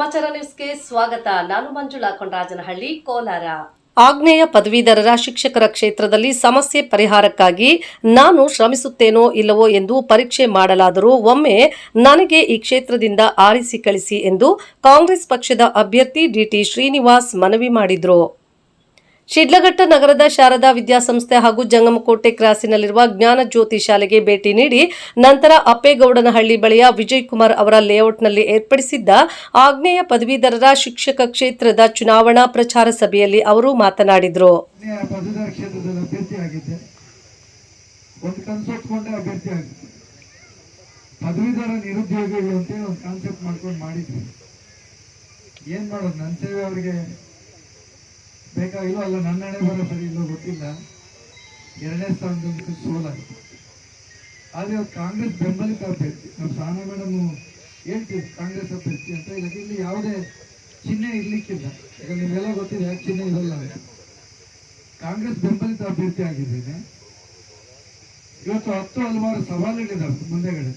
ಸಮಾಚಾರ ನ್ಯೂಸ್ಗೆ ಸ್ವಾಗತ. ನಾನು ಮಂಜುಳಾ ಕೊಂಡರಾಜನಹಳ್ಳಿ ಕೋಲಾರ. ಆಗ್ನೇಯ ಪದವೀಧರರ ಶಿಕ್ಷಕರ ಕ್ಷೇತ್ರದಲ್ಲಿ ಸಮಸ್ಯೆ ಪರಿಹಾರಕ್ಕಾಗಿ ನಾನು ಶ್ರಮಿಸುತ್ತೇನೋ ಇಲ್ಲವೋ ಎಂದು ಪರೀಕ್ಷೆ ಮಾಡಲಾದರೂ ಒಮ್ಮೆ ನನಗೆ ಈ ಕ್ಷೇತ್ರದಿಂದ ಆರಿಸಿ ಕಳಿಸಿ ಎಂದು ಕಾಂಗ್ರೆಸ್ ಪಕ್ಷದ ಅಭ್ಯರ್ಥಿ ಡಿಟಿ ಶ್ರೀನಿವಾಸ್ ಮನವಿ ಮಾಡಿದರು. ಶಿಡ್ಲಘಟ್ಟ ನಗರದ ಶಾರದಾ ವಿದ್ಯಾಸಂಸ್ಥೆ ಹಾಗೂ ಜಂಗಮಕೋಟೆ ಕ್ರಾಸಿನಲ್ಲಿರುವ ಜ್ಞಾನ ಜ್ಯೋತಿ ಶಾಲೆಗೆ ಭೇಟಿ ನೀಡಿ ನಂತರ ಅಪ್ಪೇಗೌಡನಹಳ್ಳಿ ಬಳಿಯ ವಿಜಯ್ ಕುಮಾರ್ ಅವರ ಲೇಔಟ್ನಲ್ಲಿ ಏರ್ಪಡಿಸಿದ್ದ ಆಗ್ನೇಯ ಪದವೀಧರರ ಶಿಕ್ಷಕ ಕ್ಷೇತ್ರದ ಚುನಾವಣಾ ಪ್ರಚಾರ ಸಭೆಯಲ್ಲಿ ಅವರು ಮಾತನಾಡಿದರು. ಪದವೀಧರ ನಿರುದ್ಯೋಗಿಗಳು ಒಂದು ಕಾನ್ಸೆಪ್ಟ್ ಮಾಡ್ಕೊಂಡು ಮಾಡಿದ್ವಿ. ಏನು ಮಾಡೋದು? ನನ್ನ ಅವ್ರಿಗೆ ಬೇಕಾಗಿಲ್ಲ ಅಲ್ಲ ನನ್ನ ಹಣೆ ಬರೋ ಸರಿ ಇಲ್ಲೋ ಗೊತ್ತಿಲ್ಲ. ಎರಡನೇ ಸ್ಥಾನದಲ್ಲಿ ಸೋಲಾಗಿದೆ ಆದರೆ ಅವ್ರು ಕಾಂಗ್ರೆಸ್ ಬೆಂಬಲಿತ ಅಭ್ಯರ್ಥಿ. ನಾವು ಸಾನ ಮೇಡಮ್ ಹೇಳ್ತೀವಿ ಕಾಂಗ್ರೆಸ್ ಅಭ್ಯರ್ಥಿ ಅಂತ. ಇಲ್ಲ, ಇಲ್ಲಿ ಯಾವುದೇ ಚಿಹ್ನೆ ಇರ್ಲಿಕ್ಕಿಲ್ಲ. ಈಗ ನಿಮಗೆಲ್ಲ ಗೊತ್ತಿದೆ, ಯಾಕೆ ಚಿಹ್ನೆ ಇರಲ್ಲ ಕಾಂಗ್ರೆಸ್ ಬೆಂಬಲಿತ ಅಭ್ಯರ್ಥಿ ಆಗಿದ್ದೇನೆ. ಇವತ್ತು ಹತ್ತು ಹಲವಾರು ಸವಾಲುಗಳಿದ್ದಾವೆ ಮುಂದೆಗಡೆ.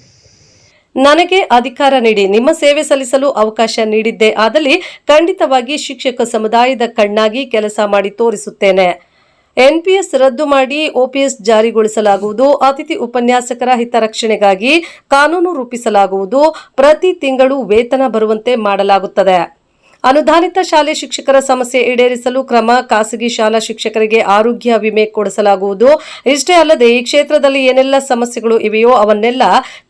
ನನಗೆ ಅಧಿಕಾರ ನೀಡಿ, ನಿಮ್ಮ ಸೇವೆ ಸಲ್ಲಿಸಲು ಅವಕಾಶ ನೀಡಿದ್ದೇ. ಆದಲ್ಲಿ ಖಂಡಿತವಾಗಿ ಶಿಕ್ಷಕ ಸಮುದಾಯದ ಕಣ್ಣಾಗಿ ಕೆಲಸ ಮಾಡಿ ತೋರಿಸುತ್ತೇನೆ. ಎನ್ಪಿಎಸ್ ರದ್ದು ಮಾಡಿ ಓಪಿಎಸ್ ಜಾರಿಗೊಳಿಸಲಾಗುವುದು. ಅತಿಥಿ ಉಪನ್ಯಾಸಕರ ಹಿತರಕ್ಷಣೆಗಾಗಿ ಕಾನೂನು ರೂಪಿಸಲಾಗುವುದು. ಪ್ರತಿ ತಿಂಗಳು ವೇತನ ಬರುವಂತೆ ಮಾಡಲಾಗುತ್ತದೆ. ಅನುದಾನಿತ ಶಾಲೆ ಶಿಕ್ಷಕರ ಸಮಸ್ಯೆ ಈಡೇರಿಸಲು ಕ್ರಮ ಖಾಸಗಿ ಶಾಲಾ ಶಿಕ್ಷಕರಿಗೆ ಆರೋಗ್ಯ ವಿಮೆ ಕೊಡಿಸಲಾಗುವುದು. ಇಷ್ಟೇ ಅಲ್ಲದೆ ಈ ಕ್ಷೇತ್ರದಲ್ಲಿ ಏನೆಲ್ಲ ಸಮಸ್ಯೆಗಳು ಇವೆಯೋ ಅವನ್ನೆಲ್ಲ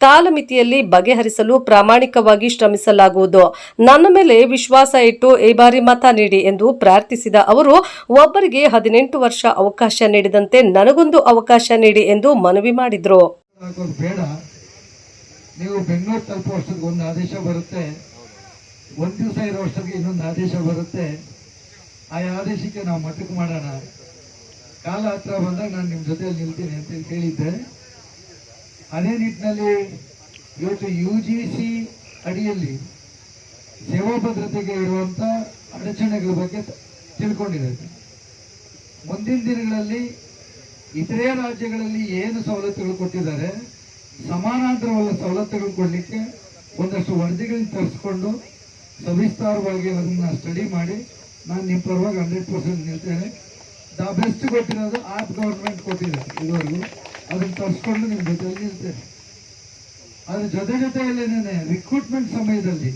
ಕಾಲಮಿತಿಯಲ್ಲಿ ಬಗೆಹರಿಸಲು ಪ್ರಾಮಾಣಿಕವಾಗಿ ಶ್ರಮಿಸಲಾಗುವುದು. ನನ್ನ ಮೇಲೆ ವಿಶ್ವಾಸ ಇಟ್ಟು ಈ ಬಾರಿ ಮತ ನೀಡಿ ಎಂದು ಪ್ರಾರ್ಥಿಸಿದ ಅವರು, ಒಬ್ಬರಿಗೆ ಹದಿನೆಂಟು ವರ್ಷ ಅವಕಾಶ ನೀಡಿದಂತೆ ನನಗೊಂದು ಅವಕಾಶ ನೀಡಿ ಎಂದು ಮನವಿ ಮಾಡಿದರು. ನೀವು ಬೆಂಗಳೂರು ತಲುಪುವಷ್ಟು ಒಂದು ಆದೇಶ ಬರುತ್ತೆ. ಒಂದು ದಿವಸ ಇರೋ ಅಷ್ಟೊತ್ತಿಗೆ ಇನ್ನೊಂದು ಆದೇಶ ಬರುತ್ತೆ. ಆ ಆದೇಶಕ್ಕೆ ನಾವು ಮಟ್ಟಕ್ಕೆ ಮಾಡೋಣ. ಕಾಲ ಹತ್ರ ಬಂದಾಗ ನಾನು ನಿಮ್ಮ ಜೊತೆಯಲ್ಲಿ ನಿಲ್ತೀನಿ ಅಂತ ಹೇಳಿದ್ದೆ. ಅದೇ ನಿಟ್ಟಿನಲ್ಲಿ ಇವತ್ತು ಯು ಜಿ ಸಿ ಅಡಿಯಲ್ಲಿ ಸೇವಾ ಭದ್ರತೆಗೆ ಇರುವಂಥ ಅಡಚಣೆಗಳ ಬಗ್ಗೆ ತಿಳ್ಕೊಂಡಿದ್ದಾರೆ ಮುಂದಿನ ದಿನಗಳಲ್ಲಿ ಇತರೆ ರಾಜ್ಯಗಳಲ್ಲಿ ಏನು ಸವಲತ್ತುಗಳು ಕೊಟ್ಟಿದ್ದಾರೆ, ಸಮಾನಾಂತರವಾದ ಸವಲತ್ತುಗಳು ಕೊಡಲಿಕ್ಕೆ ಒಂದಷ್ಟು ವರದಿಗಳನ್ನ ತರಿಸ್ಕೊಂಡು ಸವಿಸ್ತಾರವಾಗಿ ಅದನ್ನ ಸ್ಟಡಿ ಮಾಡಿ ನಾನು ನಿಮ್ಮ ಪರವಾಗಿ ಹಂಡ್ರೆಡ್ ಪರ್ಸೆಂಟ್ ನಿಲ್ತೇನೆ ದ ಬೆಸ್ಟ್ ಕೊಟ್ಟಿರೋದು ಆಪ್ ಗೌರ್ಮೆಂಟ್ ಕೊಟ್ಟಿದೆ ಇವರು ಅದನ್ನ ತರಿಸ್ಕೊಂಡು ನಿಮ್ಮ ಜೊತೆಯಲ್ಲಿ ನಿಲ್ತೇನೆ ಅದ್ರ ಜೊತೆ ಜೊತೆಯಲ್ಲೇನೆ ರಿಕ್ರೂಟ್ಮೆಂಟ್ ಸಮಯದಲ್ಲಿ.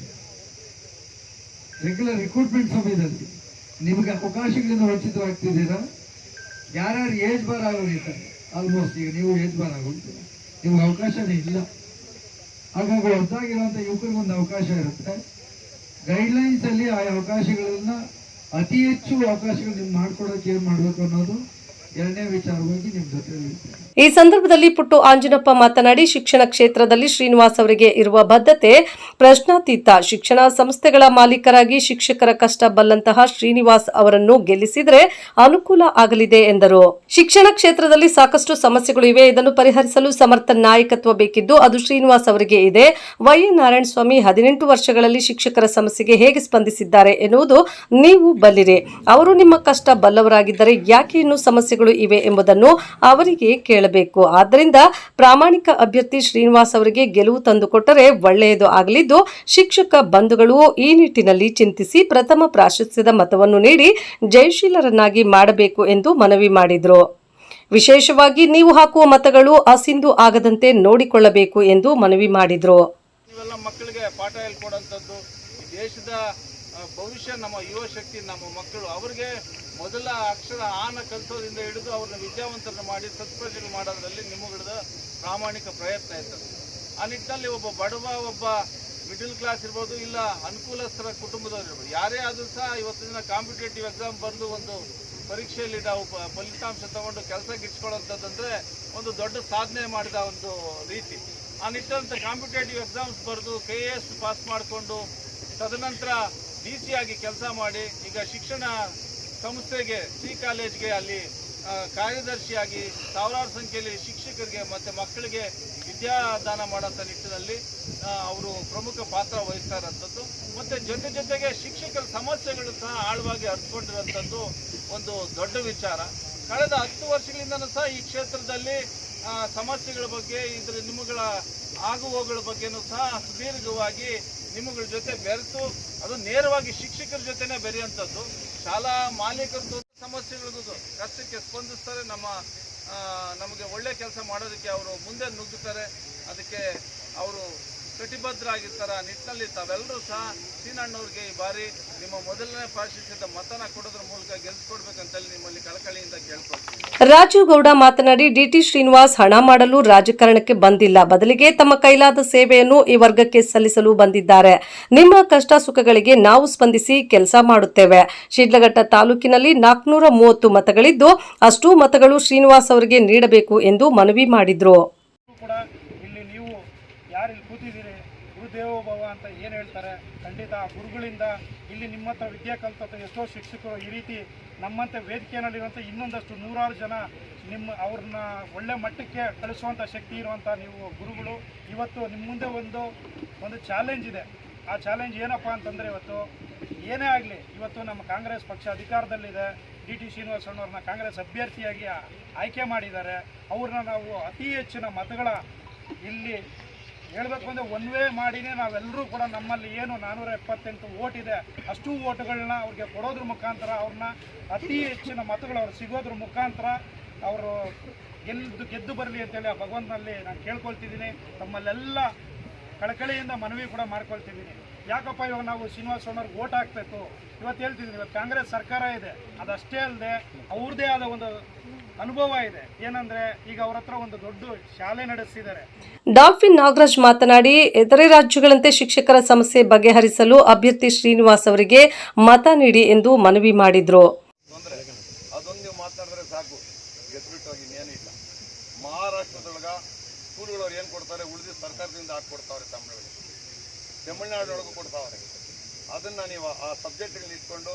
ರೆಗ್ಯುಲರ್ ರಿಕ್ರೂಟ್ಮೆಂಟ್ ಸಮಯದಲ್ಲಿ. ನಿಮಗೆ ಅವಕಾಶಗಳಿಂದ ವಂಚಿತರಾಗ್ತಿದ್ದೀರಾ? ಯಾರ್ಯಾರು ಏಜ್ ಬಾರ್ ಆಗೋಗಿರ್ತಾರೆ ಆಲ್ಮೋಸ್ಟ್ ಈಗ ನೀವು ಏಜ್ ಬಾರ್ ಆಗೋಗ್ತೀರ ನಿಮ್ಗೆ ಅವಕಾಶನೇ ಇಲ್ಲ. ಹಾಗಾಗಿ ಹೊಸದಾಗಿರುವಂಥ ಯುವಕರಿಗೊಂದು ಅವಕಾಶ ಇರುತ್ತೆ. ಗೈಡ್ಲೈನ್ಸ್ ಅಲ್ಲಿ ಆ ಅವಕಾಶಗಳನ್ನ ಅತಿ ಹೆಚ್ಚು ಅವಕಾಶಗಳು ನಿಮ್ಗೆ ಮಾಡ್ಕೊಡೋಕೆ ಏನ್ ಮಾಡ್ಬೇಕು ಅನ್ನೋದು ಈ ಸಂದರ್ಭದಲ್ಲಿ ಪುಟ್ಟು ಆಂಜನಪ್ಪ ಮಾತನಾಡಿ ಶಿಕ್ಷಣ ಕ್ಷೇತ್ರದಲ್ಲಿ ಶ್ರೀನಿವಾಸ್ ಅವರಿಗೆ ಇರುವ ಬದ್ಧತೆ, ಪ್ರಶ್ನಾತೀತ, ಶಿಕ್ಷಣ ಸಂಸ್ಥೆಗಳ ಮಾಲೀಕರಾಗಿ ಶಿಕ್ಷಕರ ಕಷ್ಟ ಬಲ್ಲಂತಹ ಶ್ರೀನಿವಾಸ್ ಅವರನ್ನು ಗೆಲ್ಲಿಸಿದರೆ ಅನುಕೂಲ ಆಗಲಿದೆ ಎಂದರು. ಶಿಕ್ಷಣ ಕ್ಷೇತ್ರದಲ್ಲಿ ಸಾಕಷ್ಟು ಸಮಸ್ಯೆಗಳು ಇವೆ, ಇದನ್ನು ಪರಿಹರಿಸಲು ಸಮರ್ಥ ನಾಯಕತ್ವ ಬೇಕಿದ್ದು ಅದು ಶ್ರೀನಿವಾಸ್ ಅವರಿಗೆ ಇದೆ. ವೈ. ನಾರಾಯಣ ಸ್ವಾಮಿ ಹದಿನೆಂಟು ವರ್ಷಗಳಲ್ಲಿ ಶಿಕ್ಷಕರ ಸಮಸ್ಯೆಗೆ ಹೇಗೆ ಸ್ಪಂದಿಸಿದ್ದಾರೆ ಎನ್ನುವುದು ನೀವು ಬಲ್ಲಿರಿ. ಅವರು ನಿಮ್ಮ ಕಷ್ಟ ಬಲ್ಲವರಾಗಿದ್ದರೆ ಯಾಕೆ ಇನ್ನೂ ಸಮಸ್ಯೆಗಳು ಇವೆ ಎಂಬುದನ್ನು ಅವರಿಗೆ ಕೇಳಬೇಕು. ಆದ್ದರಿಂದ ಪ್ರಾಮಾಣಿಕ ಅಭ್ಯರ್ಥಿ ಶ್ರೀನಿವಾಸ್ ಅವರಿಗೆ ಗೆಲುವು ತಂದುಕೊಟ್ಟರೆ ಒಳ್ಳೆಯದು ಆಗಲಿದ್ದು, ಶಿಕ್ಷಕ ಬಂಧುಗಳು ಈ ನಿಟ್ಟಿನಲ್ಲಿ ಚಿಂತಿಸಿ ಪ್ರಥಮ ಪ್ರಾಶಸ್ತ್ಯದ ಮತವನ್ನು ನೀಡಿ ಜಯಶೀಲರನ್ನಾಗಿ ಮಾಡಬೇಕು ಎಂದು ಮನವಿ ಮಾಡಿದರು. ವಿಶೇಷವಾಗಿ ನೀವು ಹಾಕುವ ಮತಗಳು ಅಸಿಂಧು ಆಗದಂತೆ ನೋಡಿಕೊಳ್ಳಬೇಕು ಎಂದು ಮನವಿ ಮಾಡಿದರು. ಮಕ್ಕಳಿಗೆ ಪಾಠ ದೇಶದ ಭವಿಷ್ಯ ನಮ್ಮ ಯುವ ಶಕ್ತಿ, ನಮ್ಮ ಮಕ್ಕಳು, ಅವರಿಗೆ ಮೊದಲ ಅಕ್ಷರ ಆನ ಕಲಿಸೋದ್ರಿಂದ ಹಿಡಿದು ಅವ್ರನ್ನ ವಿದ್ಯಾವಂತರನ್ನ ಮಾಡಿ ಸತ್ಪ್ರಜೆಗಳು ಮಾಡೋದ್ರಲ್ಲಿ ನಿಮ್ಮಗಳದ ಪ್ರಾಮಾಣಿಕ ಪ್ರಯತ್ನ ಇರ್ತದೆ. ಆ ನಿಟ್ಟಿನಲ್ಲಿ ಒಬ್ಬ ಬಡವ, ಒಬ್ಬ ಮಿಡಲ್ ಕ್ಲಾಸ್ ಇರ್ಬೋದು, ಇಲ್ಲ ಅನುಕೂಲಸ್ಥರ ಕುಟುಂಬದವ್ರು ಇರ್ಬೋದು, ಯಾರೇ ಆದರೂ ಸಹ ಇವತ್ತಿನ ದಿನ ಕಾಂಪಿಟೇಟಿವ್ ಎಕ್ಸಾಮ್ ಬಂದು ಒಂದು ಪರೀಕ್ಷೆಯಲ್ಲಿ ನಾವು ಫಲಿತಾಂಶ ತಗೊಂಡು ಕೆಲಸ ಗಿಟ್ಸ್ಕೊಳ್ಳೋಂಥದ್ದಂದ್ರೆ ಒಂದು ದೊಡ್ಡ ಸಾಧನೆ ಮಾಡಿದ ಒಂದು ರೀತಿ. ಆ ನಿಟ್ಟಿನಂತ ಕಾಂಪಿಟೇಟಿವ್ ಎಕ್ಸಾಮ್ಸ್ ಬರೆದು ಕೆ ಎ ಎಸ್ ಪಾಸ್ ಮಾಡಿಕೊಂಡು ತದನಂತರ ಡಿ ಸಿ ಆಗಿ ಕೆಲಸ ಮಾಡಿ ಈಗ ಶಿಕ್ಷಣ ಸಂಸ್ಥೆಗೆ ಸಿ ಕಾಲೇಜ್ಗೆ ಅಲ್ಲಿ ಕಾರ್ಯದರ್ಶಿಯಾಗಿ ಸಾವಿರಾರು ಸಂಖ್ಯೆಯಲ್ಲಿ ಶಿಕ್ಷಕರಿಗೆ ಮತ್ತು ಮಕ್ಕಳಿಗೆ ವಿದ್ಯಾದಾನ ಮಾಡೋಂಥ ನಿಟ್ಟಿನಲ್ಲಿ ಅವರು ಪ್ರಮುಖ ಪಾತ್ರ ವಹಿಸ್ತಾ ಇರೋಂಥದ್ದು ಮತ್ತು ಜೊತೆ ಜೊತೆಗೆ ಶಿಕ್ಷಕರ ಸಮಸ್ಯೆಗಳು ಸಹ ಆಳವಾಗಿ ಅರ್ಥಕೊಂಡಿರೋಂಥದ್ದು ಒಂದು ದೊಡ್ಡ ವಿಚಾರ. ಕಳೆದ ಹತ್ತು ವರ್ಷಗಳಿಂದನೂ ಸಹ ಈ ಕ್ಷೇತ್ರದಲ್ಲಿ ಸಮಸ್ಯೆಗಳ ಬಗ್ಗೆ ಇದ್ರ ನಿಮ್ಮಗಳ ಆಗುವಗಳ ಬಗ್ಗೆನೂ ಸಹ ಸುದೀರ್ಘವಾಗಿ ನಿಮ್ಮಗಳ ಜೊತೆ ಬೆರೆತು, ಅದು ನೇರವಾಗಿ ಶಿಕ್ಷಕರ ಜೊತೆನೆ ಬೆರೆಯುವಂಥದ್ದು. ಶಾಲಾ ಮಾಲೀಕರದ್ದು ಸಮಸ್ಯೆಗಳದ್ದು ಕಷ್ಟಕ್ಕೆ ಸ್ಪಂದಿಸ್ತಾರೆ. ನಮ್ಮ ನಮಗೆ ಒಳ್ಳೆ ಕೆಲಸ ಮಾಡೋದಕ್ಕೆ ಅವರು ಮುಂದೆ ನುಗ್ಗುತ್ತಾರೆ. ಅದಕ್ಕೆ ಅವರು ಕಟಿಬದ್ಧರಾಗಿರ್ತಾರೆ ಆ ನಿಟ್ಟಿನಲ್ಲಿ ತಾವೆಲ್ಲರೂ ಸಹ ಸೀನಣ್ಣವ್ರಿಗೆ ಈ ಬಾರಿ ನಿಮ್ಮ ಮೊದಲನೇ ಪ್ರಾಶಸ್ತ್ಯದ ಮತನ ಕೊಡೋದ್ರ ಮೂಲಕ ಗೆಲ್ಸ್ಕೊಡ್ಬೇಕಂತೇಳಿ ನಿಮ್ಮಲ್ಲಿ ಕಳಕಳಿಯಿಂದ ಕೇಳ್ಕೊಳ್ತೀನಿ. ರಾಜುಗೌಡ ಗೌಡ ಮಾತನಾಡಿ, ಡಿಟಿ ಶ್ರೀನಿವಾಸ್ ಹಣ ಮಾಡಲು ರಾಜಕಾರಣಕ್ಕೆ ಬಂದಿಲ್ಲ. ಬದಲಿಗೆ ತಮ್ಮ ಕೈಲಾದ ಸೇವೆಯನ್ನು ಈ ವರ್ಗಕ್ಕೆ ಸಲ್ಲಿಸಲು ಬಂದಿದ್ದಾರೆ. ನಿಮ್ಮ ಕಷ್ಟ ಸುಖಗಳಿಗೆ ನಾವು ಸ್ಪಂದಿಸಿ ಕೆಲಸ ಮಾಡುತ್ತೇವೆ. ಶಿಡ್ಲಘಟ್ಟ ತಾಲೂಕಿನಲ್ಲಿ ನಾಲ್ಕುನೂರ ಮೂವತ್ತು ಮತಗಳಿದ್ದು, ಅಷ್ಟೂ ಮತಗಳು ಶ್ರೀನಿವಾಸ್ ಅವರಿಗೆ ನೀಡಬೇಕು ಎಂದು ಮನವಿ ಮಾಡಿದ್ರು ಕೂಡ ಇಲ್ಲಿ ನೀವು ಯಾರು ಇಲ್ಲಿ ಕೂತಿದ್ದೀರಿ ಗುರುದೇವೋಭವ ಅಂತ ಏನು ಹೇಳ್ತಾರೆ? ಖಂಡಿತ ಆ ಗುರುಗಳಿಂದ ಇಲ್ಲಿ ನಿಮ್ಮ ಹತ್ರ ವಿದ್ಯೆ ಕಲ್ತಂಥ ಎಷ್ಟೋ ಶಿಕ್ಷಕರು ಈ ರೀತಿ ನಮ್ಮಂತೆ ವೇದಿಕೆಯಲ್ಲಿರುವಂಥ ಇನ್ನೊಂದಷ್ಟು ನೂರಾರು ಜನ ನಿಮ್ಮ ಅವ್ರನ್ನ ಒಳ್ಳೆ ಮಟ್ಟಕ್ಕೆ ಕಳಿಸುವಂಥ ಶಕ್ತಿ ಇರುವಂಥ ನೀವು ಗುರುಗಳು. ಇವತ್ತು ನಿಮ್ಮ ಮುಂದೆ ಒಂದು ಒಂದು ಚಾಲೆಂಜ್ ಇದೆ. ಆ ಚಾಲೆಂಜ್ ಏನಪ್ಪ ಅಂತಂದರೆ ಇವತ್ತು ಏನೇ ಆಗಲಿ, ಇವತ್ತು ನಮ್ಮ ಕಾಂಗ್ರೆಸ್ ಪಕ್ಷ ಅಧಿಕಾರದಲ್ಲಿದೆ. ಡಿ ಟಿ ಶ್ರೀನಿವಾಸಣ್ಣವ್ರನ್ನ ಕಾಂಗ್ರೆಸ್ ಅಭ್ಯರ್ಥಿಯಾಗಿ ಆಯ್ಕೆ ಮಾಡಿದ್ದಾರೆ. ಅವ್ರನ್ನ ನಾವು ಅತಿ ಹೆಚ್ಚಿನ ಮತಗಳ ಇಲ್ಲಿ ಹೇಳಬೇಕು ಅಂದರೆ ಒನ್ ವೇ ಮಾಡಿನೇ ನಾವೆಲ್ಲರೂ ಕೂಡ ನಮ್ಮಲ್ಲಿ ಏನು ನಾನ್ನೂರ ಎಪ್ಪತ್ತೆಂಟು ಓಟ್ ಇದೆ, ಅಷ್ಟು ಓಟುಗಳನ್ನ ಅವ್ರಿಗೆ ಕೊಡೋದ್ರ ಮುಖಾಂತರ ಅವ್ರನ್ನ ಅತಿ ಹೆಚ್ಚಿನ ಮತಗಳು ಅವ್ರು ಸಿಗೋದ್ರ ಮುಖಾಂತರ ಅವರು ಗೆದ್ದು ಗೆದ್ದು ಬರಲಿ ಅಂತೇಳಿ ಆ ಭಗವಂತನಲ್ಲಿ ನಾನು ಕೇಳ್ಕೊಳ್ತಿದ್ದೀನಿ. ತಮ್ಮಲ್ಲೆಲ್ಲ ಕಳಕಳಿಯಿಂದ ಮನವಿ ಕೂಡ ಮಾಡ್ಕೊಳ್ತಿದ್ದೀನಿ. ಯಾಕಪ್ಪ ಇವಾಗ ನಾವು ಶ್ರೀನಿವಾಸ ಅವ್ರಿಗೆ ಓಟ್ ಹಾಕ್ಬೇಕು ಇವತ್ತು ಹೇಳ್ತಿದ್ದೀನಿ, ಇವತ್ತು ಕಾಂಗ್ರೆಸ್ ಸರ್ಕಾರ ಇದೆ. ಅದಷ್ಟೇ ಅಲ್ಲದೆ ಅವ್ರದ್ದೇ ಆದ ಒಂದು ಅನುಭವ ಇದೆ. ಏನಂದ್ರೆ ಈಗ ಅವ್ರ ಹತ್ರ ಒಂದು ದೊಡ್ಡ ಶಾಲೆ ನಡೆಸಿದ್ದಾರೆ. ಡಾಲ್ಫಿನ್ ನಾಗರಾಜ್ ಮಾತನಾಡಿ ಇತರೆ ರಾಜ್ಯಗಳಂತೆ ಶಿಕ್ಷಕರ ಸಮಸ್ಯೆ ಬಗೆಹರಿಸಲು ಅಭ್ಯರ್ಥಿ ಶ್ರೀನಿವಾಸ್ ಅವರಿಗೆ ಮತ ನೀಡಿ ಎಂದು ಮನವಿ ಮಾಡಿದ್ರು. ಅದೊಂದು ನೀವು ಮಾತನಾಡಿದ್ರೆ ಸಾಕು. ಗೆದ್ಬಿಟ್ಟು ಮಹಾರಾಷ್ಟ್ರದೊಳಗ ಸ್ಕೂಲ್ಗಳವ್ರು ಏನು ಕೊಡ್ತಾರೆ? ಉಳಿದ ಸರ್ಕಾರದಿಂದ ತಮಿಳ್ನಾಡೊಳಗೂ ಕೊಡ್ತಾವ್ರೆ. ಅದನ್ನ ನೀವು ಆ ಸಬ್ಜೆಕ್ಟ್ಗಳನ್ನ ಇಟ್ಕೊಂಡು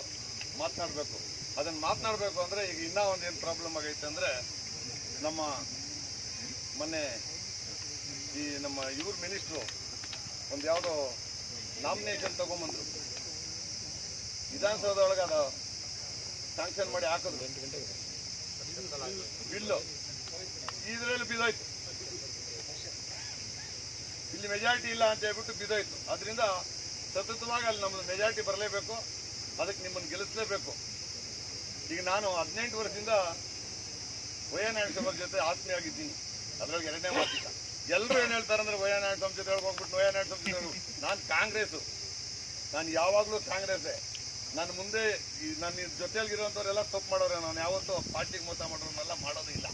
ಮಾತನಾಡಬೇಕು. ಅದನ್ನು ಮಾತನಾಡಬೇಕು ಅಂದರೆ ಈಗ ಇನ್ನೂ ಒಂದು ಏನು ಪ್ರಾಬ್ಲಮ್ ಆಗೈತೆ ಅಂದರೆ ನಮ್ಮ ಮೊನ್ನೆ ಈ ನಮ್ಮ ಇವ್ರ ಮಿನಿಸ್ಟ್ರು ಒಂದು ಯಾವುದೋ ನಾಮಿನೇಷನ್ ತಗೊಂಬಂದ್ರು. ವಿಧಾನಸೌಧ ಒಳಗೆ ಅದು ಸ್ಯಾಂಕ್ಷನ್ ಮಾಡಿ ಹಾಕಿದ್ರು. ಬಿಲ್ಲು. ಇದರಲ್ಲಿ ಬಿದ್ದೋಯ್ತು. ಇಲ್ಲಿ ಮೆಜಾರಿಟಿ ಇಲ್ಲ ಅಂತ ಹೇಳ್ಬಿಟ್ಟು ಬಿದ್ದೋಯ್ತು. ಅದರಿಂದ ಸತತವಾಗಿ ಅಲ್ಲಿ ನಮ್ಮದು ಮೆಜಾರಿಟಿ ಬರಲೇಬೇಕು. ಅದಕ್ಕೆ ನಿಮ್ಮನ್ನು ಗೆಲ್ಲಿಸಲೇಬೇಕು. ಈಗ ನಾನು ಹದಿನೆಂಟು ವರ್ಷದಿಂದ ವಯನಾಯಕ ಸ್ವಾಮಿ ಜೊತೆ ಆತ್ಮೀಯಾಗಿದ್ದೀನಿ ಅದರಲ್ಲಿ ಎರಡನೇ ಮಾತಿಲ್ಲ ಎಲ್ಲರೂ ಏನು ಹೇಳ್ತಾರೆ ಅಂದ್ರೆ ವಯನಾಯಕ ಸ್ವಾಮಿ ಜೊತೆ ಹೋಗ್ಬಿಟ್ಟು ವಯನಾಯಕ ಸ್ವಾಮಿ ಜೊತೆ. ನಾನು ಕಾಂಗ್ರೆಸ್ಸು. ನಾನು ಯಾವಾಗಲೂ ಕಾಂಗ್ರೆಸ್ಸೇ. ನನ್ನ ಮುಂದೆ ಈ ನನ್ನ ಜೊತೆಯಲ್ಲಿರುವಂಥವ್ರೆಲ್ಲ ತಪ್ಪು ಮಾಡೋರೆ. ನಾನು ಯಾವತ್ತೂ ಪಾರ್ಟಿಗೆ ಮೋಸ ಮಾಡೋರನ್ನೆಲ್ಲ ಮಾಡೋದು ಇಲ್ಲ.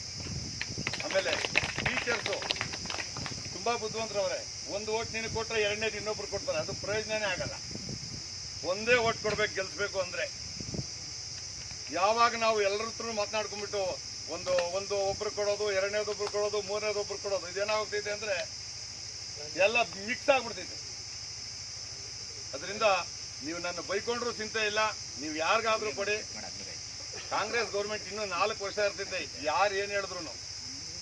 ಆಮೇಲೆ ಟೀಚರ್ಸು, ತುಂಬ ಬುದ್ಧಿವಂತರವ್ರೆ. ಒಂದು ಓಟ್ ನೀನು ಕೊಟ್ಟರೆ ಎರಡನೇದು ಇನ್ನೊಬ್ರು ಕೊಡ್ತಾರೆ. ಅದು ಪ್ರಯೋಜನನೇ ಆಗಲ್ಲ. ಒಂದೇ ಓಟ್ ಕೊಡ್ಬೇಕು, ಗೆಲ್ಸ್ಬೇಕು ಅಂದರೆ. ಯಾವಾಗ ನಾವು ಎಲ್ಲರ ಹತ್ರ ಮಾತನಾಡ್ಕೊಂಡ್ಬಿಟ್ಟು ಒಂದು ಒಂದು ಒಬ್ರು ಕೊಡೋದು ಎರಡನೇದೊಬ್ರು ಕೊಡೋದು ಮೂರನೇದೊಬ್ರು ಕೊಡೋದು ಇದೇನಾಗ್ತೈತೆ ಅಂದರೆ ಎಲ್ಲ ಮಿಕ್ಸ್ ಆಗ್ಬಿಡ್ತೈತೆ ಅದರಿಂದ ನೀವು ನನ್ನ ಬೈಕೊಂಡ್ರೂ ಚಿಂತೆ ಇಲ್ಲ, ನೀವು ಯಾರಿಗಾದ್ರೂ ಕೊಡಿ. ಕಾಂಗ್ರೆಸ್ ಗೌರ್ಮೆಂಟ್ ಇನ್ನೂ ನಾಲ್ಕು ವರ್ಷ ಇರ್ತೈತೆ ಯಾರು ಏನು ಹೇಳಿದ್ರು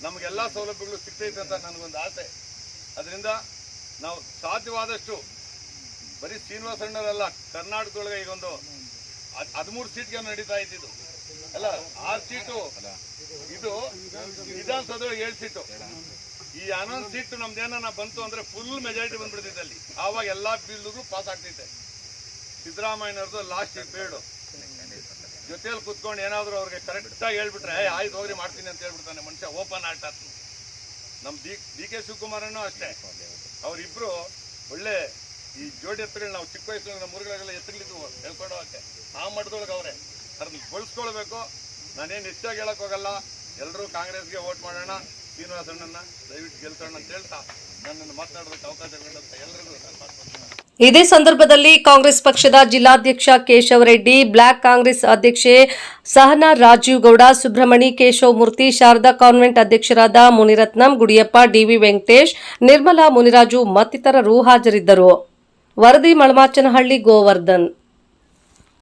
ನಮಗೆಲ್ಲ ಸೌಲಭ್ಯಗಳು ಸಿಗ್ತೈತೆ ಅಂತ ನನಗೊಂದು ಆಸೆ. ಅದರಿಂದ ನಾವು ಸಾಧ್ಯವಾದಷ್ಟು ಬರೀ ಶ್ರೀನಿವಾಸಣ್ಣರಲ್ಲ, ಕರ್ನಾಟಕದೊಳಗೆ ಈಗ ಒಂದು ಹದಿಮೂರು ಸೀಟ್ಗೆ ನಡೀತಾ ಇದ್ದಿದ್ದು. ಅಲ್ಲ ಆರು ಸೀಟು. ಇದು ವಿಧಾನಸೌಧ ಏಳು ಸೀಟು. ಈ ಹನ್ನೊಂದು ಸೀಟ್ ನಮ್ದೇನ ಬಂತು ಅಂದ್ರೆ ಫುಲ್ ಮೆಜಾರಿಟಿ ಬಂದ್ಬಿಡ್ತಿದೆ ಅಲ್ಲಿ. ಆವಾಗ ಎಲ್ಲಾ ಬಿಲ್ಲು ಪಾಸ್ ಆಗ್ತೈತೆ ಸಿದ್ದರಾಮಯ್ಯನವ್ರದ್ದು ಲಾಸ್ಟ್ ಪೀರಿಯಡ್ ಜೊತೆಯಲ್ಲಿ ಕುತ್ಕೊಂಡು ಏನಾದ್ರು ಅವ್ರಿಗೆ ಕರೆಕ್ಟಾಗಿ ಹೇಳ್ಬಿಟ್ರೆ "ಏ, ಆಯ್ತು ಹೋಗ್ರಿ ಮಾಡ್ತೀನಿ ಅಂತ ಹೇಳ್ಬಿಡ್ತಾನೆ ಮನುಷ್ಯ ಓಪನ್ ಆರ್ಟ್ ಆತು ನಮ್ಮ ಡಿ ಡಿ ಕೆ ಶಿವಕುಮಾರನು ಅಷ್ಟೇ. ಅವರಿಬ್ರು ಒಳ್ಳೆ ಈ ಜೋಡಿ ಎತ್ತುಗಳು ನಾವು ಚಿಕ್ಕ ವಯಸ್ಸಲ್ಲಿ ನಮ್ಮ ಊರುಗಳಿಗೆಲ್ಲ ಎತ್ತುಗಳಿದ್ವು, ಹೇಳ್ಕೊಂಡು ಹೋಗಕ್ಕೆ. ಆ ಮಟ್ಟದೊಳಗೆ ಅವರೇ ಅದನ್ನ ಬಳಸ್ಕೊಳ್ಬೇಕು. ನಾನೇನು ಹೆಚ್ಚಾಗಿ ಹೇಳಕ್ ಹೋಗಲ್ಲ. ಎಲ್ಲರೂ ಕಾಂಗ್ರೆಸ್ಗೆ ವೋಟ್ ಮಾಡೋಣ ಶ್ರೀನಿವಾಸಣ್ಣನ ದಯವಿಟ್ಟು ಗೆಲ್ಸೋಣ ಅಂತ ಹೇಳ್ತಾ ನನ್ನನ್ನು ಮಾತನಾಡೋದಕ್ಕೆ ಅವಕಾಶ ಕೊಟ್ಟಂತ ಎಲ್ಲರಿಗೂ ನಾನು ಮಾತಾಡ್ತೀನಿ ಇದೇ ಸಂದರ್ಭದಲ್ಲಿ ಕಾಂಗ್ರೆಸ್ ಪಕ್ಷದ ಜಿಲ್ಲಾಧ್ಯಕ್ಷ ಕೇಶವ ರೆಡ್ಡಿ, ಬ್ಲಾಕ್ ಕಾಂಗ್ರೆಸ್ ಅಧ್ಯಕ್ಷೆ ಸಹನಾ ರಾಜೀವ್ ಗೌಡ, ಸುಬ್ರಹ್ಮಣಿ ಕೇಶವ ಮೂರ್ತಿ, ಶಾರದಾ ಕಾನ್ವೆಂಟ್ ಅಧ್ಯಕ್ಷರಾದ ಮುನಿರತ್ನಂ, ಗುಡಿಯಪ್ಪ ಡಿವಿ ವೆಂಕಟೇಶ್, ನಿರ್ಮಲಾ ಮುನಿರಾಜು ಮತ್ತಿತರರು ಹಾಜರಿದ್ದರು. ವರದಿ ಮಳಮಾಚನಹಳ್ಳಿ ಗೋವರ್ಧನ್